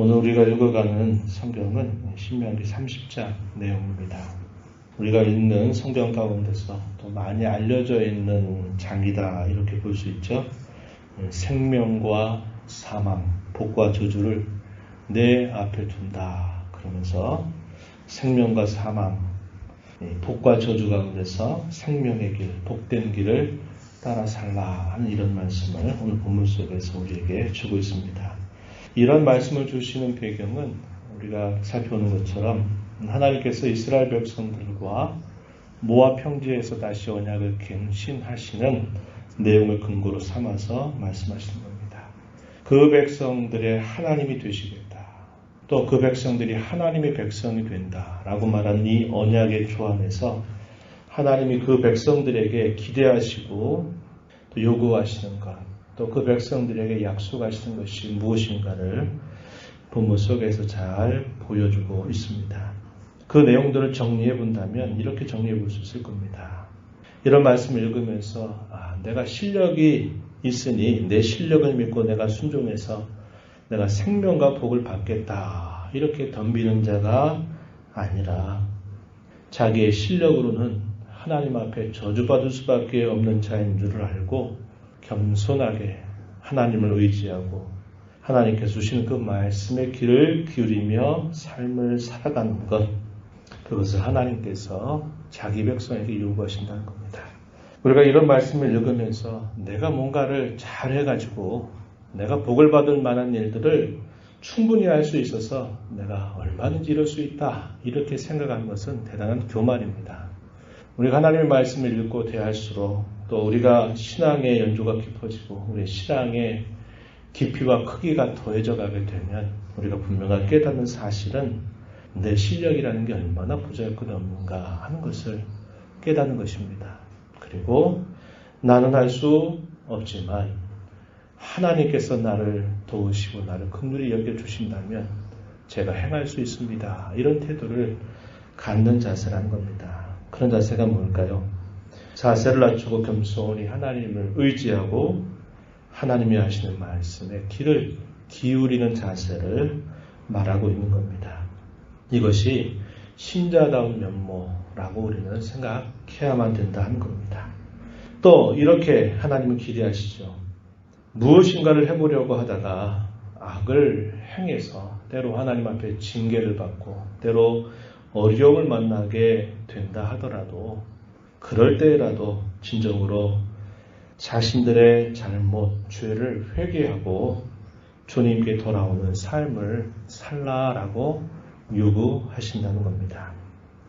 오늘 우리가 읽어가는 성경은 신명기 30장 내용입니다. 우리가 읽는 성경 가운데서 또 많이 알려져 있는 장이다 이렇게 볼 수 있죠. 생명과 사망, 복과 저주를 내 앞에 둔다. 그러면서 생명과 사망, 복과 저주 가운데서 생명의 길, 복된 길을 따라 살라 하는 이런 말씀을 오늘 본문 속에서 우리에게 주고 있습니다. 이런 말씀을 주시는 배경은 우리가 살펴보는 것처럼 하나님께서 이스라엘 백성들과 모압 평지에서 다시 언약을 갱신하시는 내용을 근거로 삼아서 말씀하시는 겁니다. 그 백성들의 하나님이 되시겠다. 또 그 백성들이 하나님의 백성이 된다라고 말한 이 언약의 조안에서 하나님이 그 백성들에게 기대하시고 또 요구하시는 것, 또 그 백성들에게 약속하시는 것이 무엇인가를 본문 속에서 잘 보여주고 있습니다. 그 내용들을 정리해 본다면 이렇게 정리해 볼 수 있을 겁니다. 이런 말씀을 읽으면서 아, 내가 실력이 있으니 내 실력을 믿고 내가 순종해서 내가 생명과 복을 받겠다 이렇게 덤비는 자가 아니라 자기의 실력으로는 하나님 앞에 저주받을 수밖에 없는 자인 줄을 알고 겸손하게 하나님을 의지하고 하나님께서 주시는 그 말씀의 길을 기울이며 삶을 살아가는 것 그것을 하나님께서 자기 백성에게 요구하신다는 겁니다. 우리가 이런 말씀을 읽으면서 내가 뭔가를 잘 해가지고 내가 복을 받을 만한 일들을 충분히 할 수 있어서 내가 얼마든지 이룰 수 있다 이렇게 생각하는 것은 대단한 교만입니다. 우리가 하나님의 말씀을 읽고 대할수록 또 우리가 신앙의 연조가 깊어지고 우리 신앙의 깊이와 크기가 더해져 가게 되면 우리가 분명하게 깨닫는 사실은 내 실력이라는 게 얼마나 부족할 없는가 하는 것을 깨닫는 것입니다. 그리고 나는 할 수 없지만 하나님께서 나를 도우시고 나를 긍휼히 여겨 주신다면 제가 행할 수 있습니다. 이런 태도를 갖는 자세라는 겁니다. 그런 자세가 뭘까요? 자세를 낮추고 겸손히 하나님을 의지하고 하나님이 하시는 말씀에 귀를 기울이는 자세를 말하고 있는 겁니다. 이것이 신자다운 면모라고 우리는 생각해야만 된다 는 겁니다. 또 이렇게 하나님은 기대하시죠. 무엇인가를 해보려고 하다가 악을 행해서 때로 하나님 앞에 징계를 받고 때로 어려움을 만나게 된다 하더라도 그럴 때라도 진정으로 자신들의 잘못, 죄를 회개하고 주님께 돌아오는 삶을 살라라고 요구하신다는 겁니다.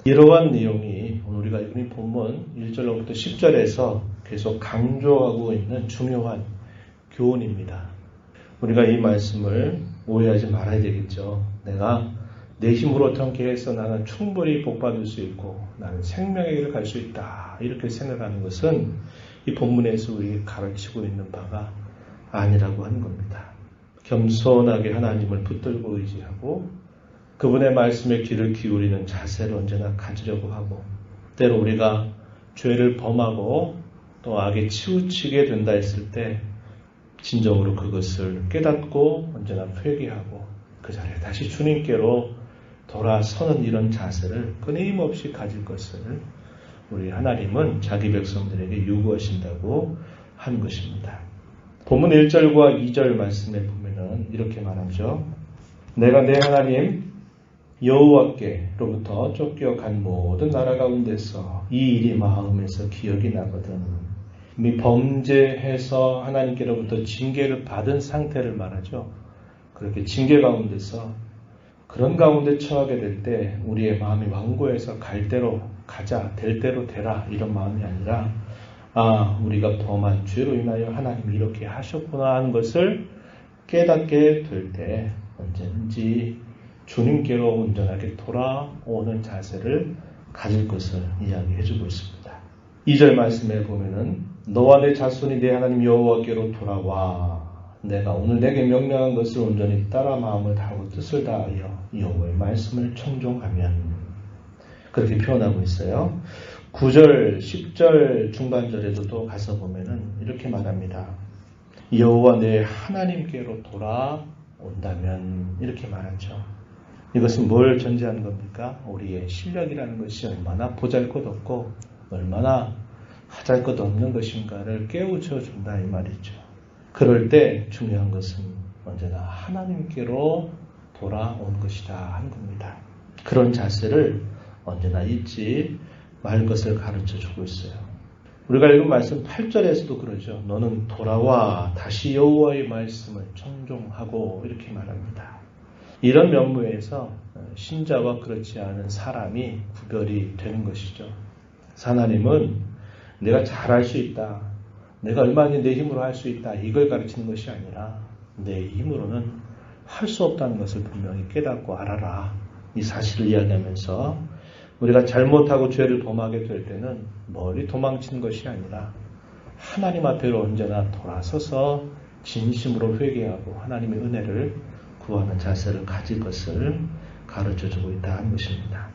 이러한 내용이 오늘 우리가 읽은 본문 1절로부터 10절에서 계속 강조하고 있는 중요한 교훈입니다. 우리가 이 말씀을 오해하지 말아야 되겠죠. 내가 내 힘으로 어떻게 해서 나는 충분히 복받을 수 있고 나는 생명의 길을 갈 수 있다. 이렇게 생각하는 것은 이 본문에서 우리 가르치고 있는 바가 아니라고 하는 겁니다. 겸손하게 하나님을 붙들고 의지하고 그분의 말씀에 귀를 기울이는 자세를 언제나 가지려고 하고 때로 우리가 죄를 범하고 또 악에 치우치게 된다 했을 때 진정으로 그것을 깨닫고 언제나 회개하고 그 자리에 다시 주님께로 돌아서는 이런 자세를 끊임없이 가질 것을 우리 하나님은 자기 백성들에게 요구하신다고 하는 것입니다. 본문 1절과 2절 말씀에 보면은 이렇게 말하죠. 내가 내 하나님 여호와께로부터 쫓겨간 모든 나라 가운데서 이 일이 마음에서 기억이 나거든. 이미 범죄해서 하나님께로부터 징계를 받은 상태를 말하죠. 그렇게 징계 가운데서 그런 가운데 처하게 될 때 우리의 마음이 완고해서 갈 대로 가자, 될 대로 되라 이런 마음이 아니라 아 우리가 범한 죄로 인하여 하나님이 이렇게 하셨구나 하는 것을 깨닫게 될 때 언제든지 주님께로 온전하게 돌아오는 자세를 가질 것을 이야기해 주고 있습니다. 2절 말씀에 보면은 너와 내 자손이 내 하나님 여호와께로 돌아와 내가 오늘 내게 명령한 것을 온전히 따라 마음을 다하고 뜻을 다하여 여호와의 말씀을 청종하면 그렇게 표현하고 있어요. 9절, 10절 중반절에도 또 가서 보면은 이렇게 말합니다. 여호와 내 하나님께로 돌아 온다면 이렇게 말하죠. 이것은 뭘 전제하는 겁니까? 우리의 실력이라는 것이 얼마나 보잘것없고 얼마나 하잘것없는 것인가를 깨우쳐 준다 이 말이죠. 그럴 때 중요한 것은 언제나 하나님께로 돌아온 것이다 하는 겁니다. 그런 자세를 언제나 잊지 말 것을 가르쳐 주고 있어요. 우리가 읽은 말씀 8절에서도 그러죠. 너는 돌아와 다시 여호와의 말씀을 청종하고 이렇게 말합니다. 이런 면모에서 신자와 그렇지 않은 사람이 구별이 되는 것이죠. 하나님은 내가 잘할 수 있다. 내가 얼마든지 내 힘으로 할 수 있다. 이걸 가르치는 것이 아니라 내 힘으로는 할 수 없다는 것을 분명히 깨닫고 알아라. 이 사실을 이야기하면서 우리가 잘못하고 죄를 범하게 될 때는 멀리 도망치는 것이 아니라 하나님 앞에로 언제나 돌아서서 진심으로 회개하고 하나님의 은혜를 구하는 자세를 가질 것을 가르쳐 주고 있다 하는 것입니다.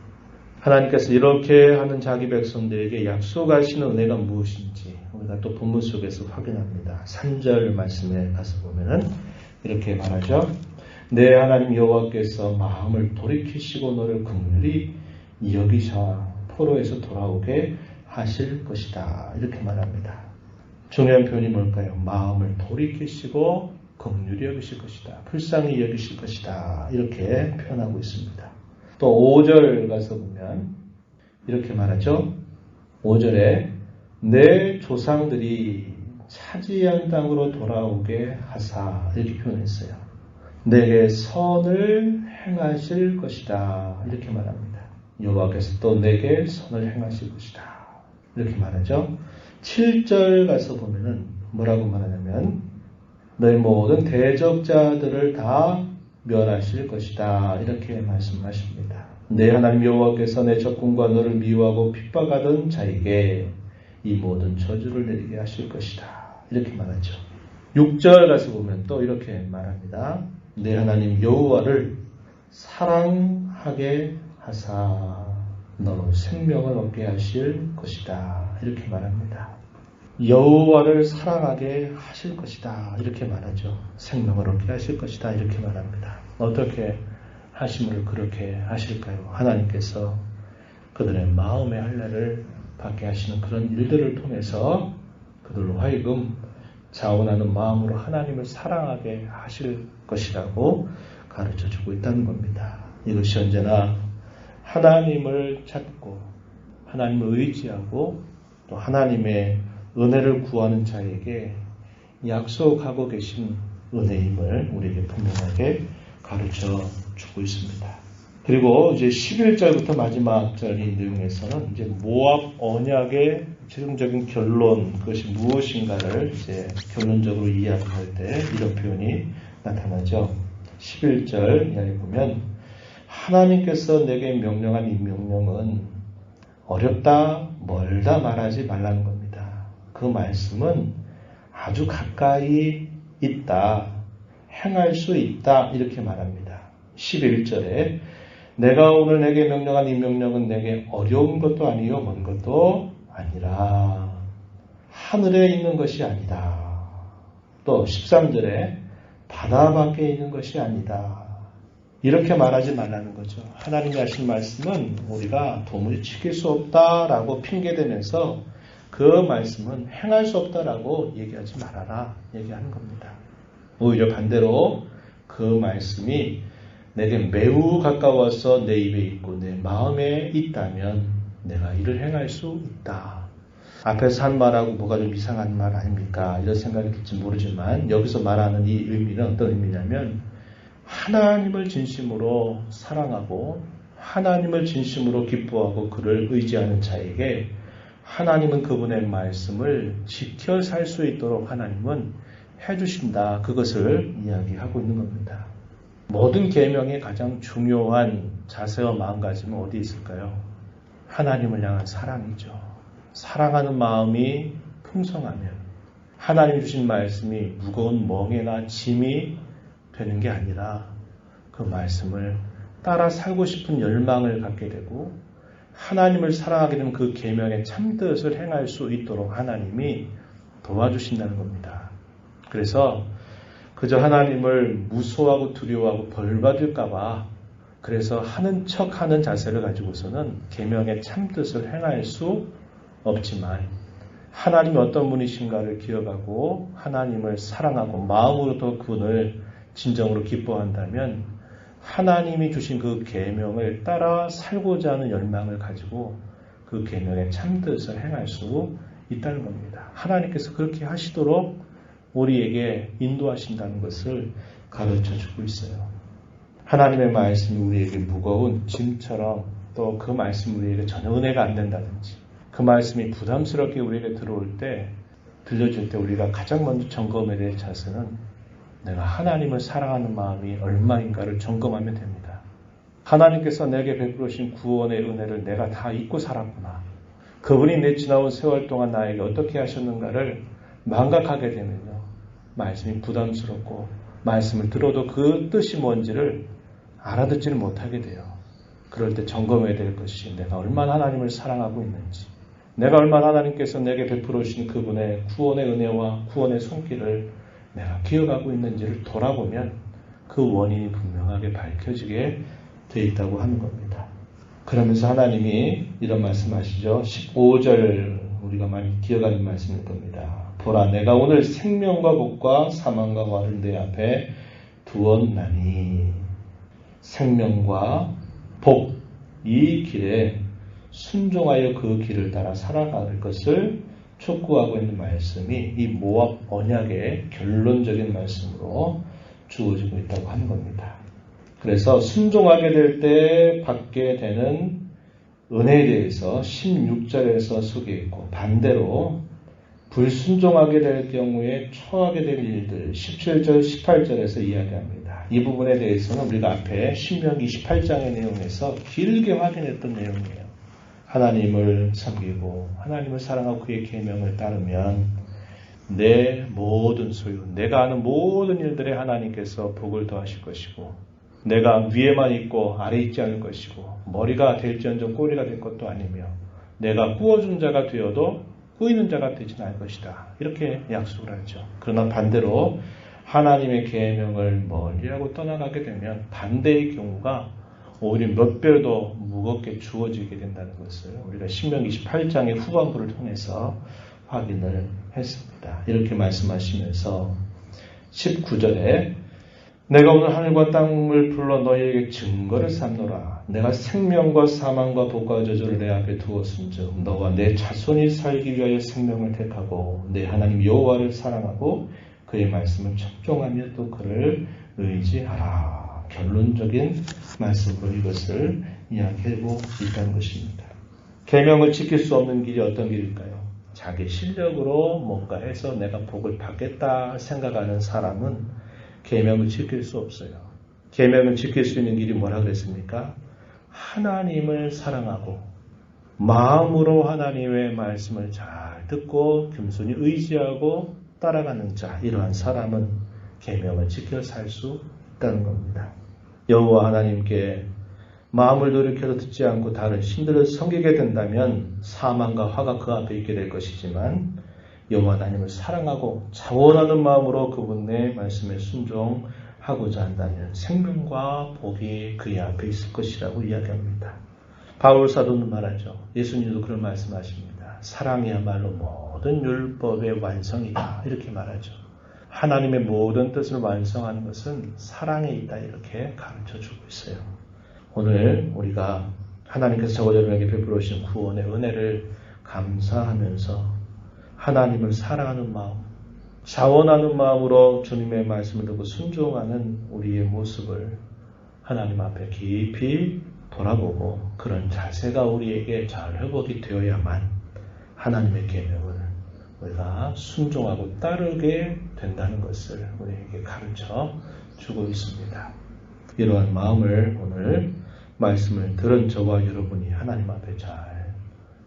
하나님께서 이렇게 하는 자기 백성들에게 약속하시는 은혜가 무엇인지 우리가 또 본문 속에서 확인합니다. 3절 말씀에 가서 보면은 이렇게 말하죠. 내 하나님 여호와께서 마음을 돌이키시고 너를 긍휼히 여기사 포로에서 돌아오게 하실 것이다. 이렇게 말합니다. 중요한 표현이 뭘까요? 마음을 돌이키시고 긍휼히 여기실 것이다. 불쌍히 여기실 것이다. 이렇게 표현하고 있습니다. 또 5절 가서 보면 이렇게 말하죠. 5절에 내 조상들이 차지한 땅으로 돌아오게 하사 이렇게 표현했어요. 내게 선을 행하실 것이다. 이렇게 말합니다. 여호와께서 또 내게 선을 행하실 것이다. 이렇게 말하죠. 7절 가서 보면은 뭐라고 말하냐면 너희 모든 대적자들을 다 멸하실 것이다. 이렇게 말씀하십니다. 내 하나님 여호와께서 내 적군과 너를 미워하고 핍박하던 자에게 이 모든 저주를 내리게 하실 것이다. 이렇게 말하죠. 6절 가서 보면 또 이렇게 말합니다. 내 하나님 여호와를 사랑하게 하사 너로 생명을 얻게 하실 것이다. 이렇게 말합니다. 여호와를 사랑하게 하실 것이다. 이렇게 말하죠. 생명을 얻게 하실 것이다. 이렇게 말합니다. 어떻게 하심을 그렇게 하실까요? 하나님께서 그들의 마음의 할례를 받게 하시는 그런 일들을 통해서 그들로 하여금 자원하는 마음으로 하나님을 사랑하게 하실 것이라고 가르쳐 주고 있다는 겁니다. 이것이 언제나 하나님을 찾고 하나님을 의지하고 또 하나님의 은혜를 구하는 자에게 약속하고 계신 은혜임을 우리에게 분명하게 가르쳐 주고 있습니다. 그리고 이제 11절부터 마지막 절인 내용에서는 이제 모압 언약의 최종적인 결론, 그것이 무엇인가를 이제 결론적으로 이야기할 때 이런 표현이 나타나죠. 11절 이야기 보면 하나님께서 내게 명령한 이 명령은 어렵다, 멀다 말하지 말라는 겁니다. 그 말씀은 아주 가까이 있다, 행할 수 있다, 이렇게 말합니다. 11절에 내가 오늘 내게 명령한 이 명령은 내게 어려운 것도 아니요, 먼 것도 아니라 하늘에 있는 것이 아니다. 또 13절에 바다 밖에 있는 것이 아니다. 이렇게 말하지 말라는 거죠. 하나님이 하신 말씀은 우리가 도무지 지킬 수 없다라고 핑계대면서 그 말씀은 행할 수 없다라고 얘기하지 말아라 얘기하는 겁니다. 오히려 반대로 그 말씀이 내게 매우 가까워서 내 입에 있고 내 마음에 있다면 내가 이를 행할 수 있다. 앞에서 한 말하고 뭐가 좀 이상한 말 아닙니까? 이런 생각이 들지 모르지만 여기서 말하는 이 의미는 어떤 의미냐면 하나님을 진심으로 사랑하고 하나님을 진심으로 기뻐하고 그를 의지하는 자에게 하나님은 그분의 말씀을 지켜 살 수 있도록 하나님은 해주신다. 그것을 이야기하고 있는 겁니다. 모든 계명의 가장 중요한 자세와 마음가짐은 어디 있을까요? 하나님을 향한 사랑이죠. 사랑하는 마음이 풍성하면 하나님 주신 말씀이 무거운 멍에나 짐이 되는 게 아니라 그 말씀을 따라 살고 싶은 열망을 갖게 되고 하나님을 사랑하게 되면 그 계명의 참 뜻을 행할 수 있도록 하나님이 도와주신다는 겁니다. 그래서 그저 하나님을 무서워하고 두려워하고 벌 받을까봐 그래서 하는 척 하는 자세를 가지고서는 계명의 참 뜻을 행할 수 없지만 하나님이 어떤 분이신가를 기억하고 하나님을 사랑하고 마음으로도 그분을 진정으로 기뻐한다면 하나님이 주신 그 계명을 따라 살고자 하는 열망을 가지고 그 계명의 참뜻을 행할 수 있다는 겁니다. 하나님께서 그렇게 하시도록 우리에게 인도하신다는 것을 가르쳐 주고 있어요. 하나님의 말씀이 우리에게 무거운 짐처럼 또 그 말씀이 우리에게 전혀 은혜가 안 된다든지 그 말씀이 부담스럽게 우리에게 들어올 때 들려줄 때 우리가 가장 먼저 점검해야 될 자세는 내가 하나님을 사랑하는 마음이 얼마인가를 점검하면 됩니다. 하나님께서 내게 베풀으신 구원의 은혜를 내가 다 잊고 살았구나. 그분이 내 지나온 세월 동안 나에게 어떻게 하셨는가를 망각하게 되면요. 말씀이 부담스럽고 말씀을 들어도 그 뜻이 뭔지를 알아듣지를 못하게 돼요. 그럴 때 점검해야 될 것이 내가 얼마나 하나님을 사랑하고 있는지, 내가 얼마나 하나님께서 내게 베풀어 주신 그분의 구원의 은혜와 구원의 손길을 내가 기억하고 있는지를 돌아보면 그 원인이 분명하게 밝혀지게 돼 있다고 하는 겁니다. 그러면서 하나님이 이런 말씀하시죠. 15절 우리가 많이 기억하는 말씀일 겁니다. 보라 내가 오늘 생명과 복과 사망과 화를 내 앞에 두었나니 생명과 복 이 길에 순종하여 그 길을 따라 살아갈 것을 촉구하고 있는 말씀이 이 모압 언약의 결론적인 말씀으로 주어지고 있다고 하는 겁니다. 그래서 순종하게 될 때 받게 되는 은혜에 대해서 16절에서 소개해 있고 반대로 불순종하게 될 경우에 처하게 될 일들 17절, 18절에서 이야기합니다. 이 부분에 대해서는 우리가 앞에 신명기 28장의 내용에서 길게 확인했던 내용이에요. 하나님을 섬기고 하나님을 사랑하고 그의 계명을 따르면 내 모든 소유, 내가 하는 모든 일들에 하나님께서 복을 더하실 것이고 내가 위에만 있고 아래 있지 않을 것이고 머리가 될지언정 꼬리가 될 것도 아니며 내가 꾸어준 자가 되어도 꾸이는 자가 되지는 않을 것이다. 이렇게 약속을 하죠. 그러나 반대로 하나님의 계명을 멀리하고 떠나가게 되면 반대의 경우가 오히려 몇더 무겁게 주어지게 된다는 것을 우리가 신명 28장의 후반부를 통해서 확인을 했습니다. 이렇게 말씀하시면서 19절에 내가 오늘 하늘과 땅을 불러 너희에게 증거를 삼노라. 내가 생명과 사망과 복과 저주를 내 앞에 두었은즉 너와 내 자손이 살기 위하여 생명을 택하고 내 하나님 여호와를 사랑하고 그의 말씀을 첩종하며 또 그를 의지하라. 결론적인 말씀으로 이것을 이야기하고 있다는 것입니다. 계명을 지킬 수 없는 길이 어떤 길일까요? 자기 실력으로 뭔가 해서 내가 복을 받겠다 생각하는 사람은 계명을 지킬 수 없어요. 계명을 지킬 수 있는 길이 뭐라 그랬습니까? 하나님을 사랑하고 마음으로 하나님의 말씀을 잘 듣고 겸손히 의지하고 따라가는 자 이러한 사람은 계명을 지켜 살 수 있다는 겁니다. 여호와 하나님께 마음을 돌이켜서 듣지 않고 다른 신들을 섬기게 된다면 사망과 화가 그 앞에 있게 될 것이지만 여호와 하나님을 사랑하고 자원하는 마음으로 그분의 말씀에 순종하고자 한다면 생명과 복이 그의 앞에 있을 것이라고 이야기합니다. 바울 사도는 말하죠. 예수님도 그런 말씀하십니다. 사랑이야말로 모든 율법의 완성이다 이렇게 말하죠. 하나님의 모든 뜻을 완성하는 것은 사랑에 있다 이렇게 가르쳐 주고 있어요. 오늘 우리가 하나님께서 여러분에게 베풀어 주신 구원의 은혜를 감사하면서 하나님을 사랑하는 마음, 자원하는 마음으로 주님의 말씀을 듣고 순종하는 우리의 모습을 하나님 앞에 깊이 돌아보고 그런 자세가 우리에게 잘 회복이 되어야만 하나님의 계명을 우리가 순종하고 따르게 된다는 것을 우리에게 가르쳐 주고 있습니다. 이러한 마음을 오늘 말씀을 들은 저와 여러분이 하나님 앞에 잘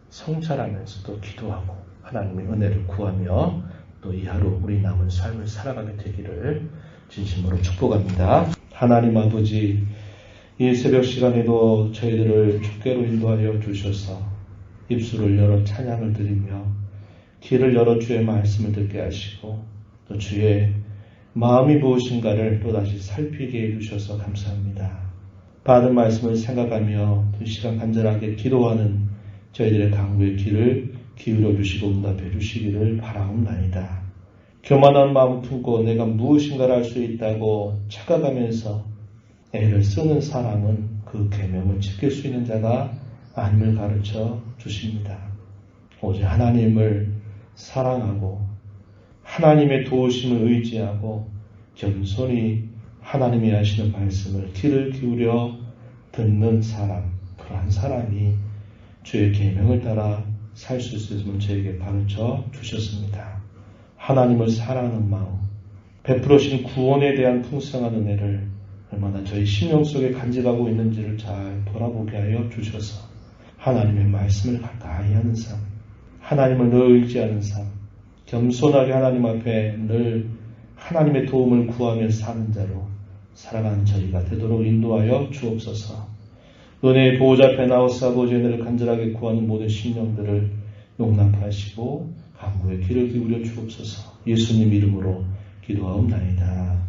성찰하면서도 기도하고 하나님의 은혜를 구하며 또 이 하루 우리 남은 삶을 살아가게 되기를 진심으로 축복합니다. 하나님 아버지 이 새벽 시간에도 저희들을 주께로 인도하여 주셔서 입술을 열어 찬양을 드리며 길을 열어 주의 말씀을 듣게 하시고 또 주의 마음이 무엇인가를 또다시 살피게 해주셔서 감사합니다. 받은 말씀을 생각하며 두 시간 간절하게 기도하는 저희들의 강구의 길을 기울여 주시고 응답해 주시기를 바라옵나이다. 교만한 마음 품고 내가 무엇인가를 할 수 있다고 착각하면서 애를 쓰는 사람은 그 계명을 지킬 수 있는 자가 아님을 가르쳐 주십니다. 오직 하나님을 사랑하고 하나님의 도우심을 의지하고 겸손히 하나님이 하시는 말씀을 귀를 기울여 듣는 사람, 그러한 사람이 주의 계명을 따라 살 수 있음을 저에게 가르쳐 주셨습니다. 하나님을 사랑하는 마음, 베풀어신 구원에 대한 풍성한 은혜를 얼마나 저희 심령 속에 간직하고 있는지를 잘 돌아보게 하여 주셔서 하나님의 말씀을 가까이 하는 삶, 하나님을 늘 의지하는 삶, 겸손하게 하나님 앞에 늘 하나님의 도움을 구하며 사는 자로 살아가는 저희가 되도록 인도하여 주옵소서. 은혜의 보호자 나오사 아버지의 은혜를 간절하게 구하는 모든 심령들을 용납하시고 강구의 귀를 기울여 주옵소서. 예수님 이름으로 기도하옵나이다.